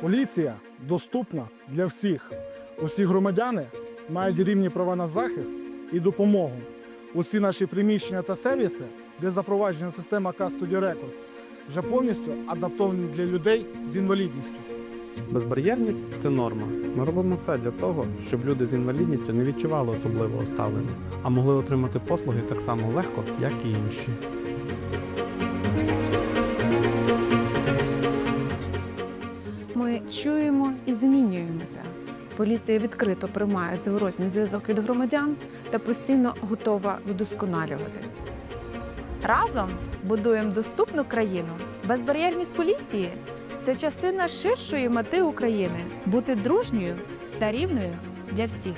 Поліція доступна для всіх. Усі громадяни мають рівні права на захист і допомогу. Усі наші приміщення та сервіси, де запроваджена система Custody Records, вже повністю адаптовані для людей з інвалідністю. Безбар'єрність це норма. Ми робимо все для того, щоб люди з інвалідністю не відчували особливого ставлення, а могли отримати послуги так само легко, як і інші. Ми чуємо і змінюємося. Поліція відкрито приймає зворотній зв'язок від громадян та постійно готова вдосконалюватись. Разом будуємо доступну країну. Безбар'єрність поліції це частина ширшої мети України бути дружньою та рівною для всіх.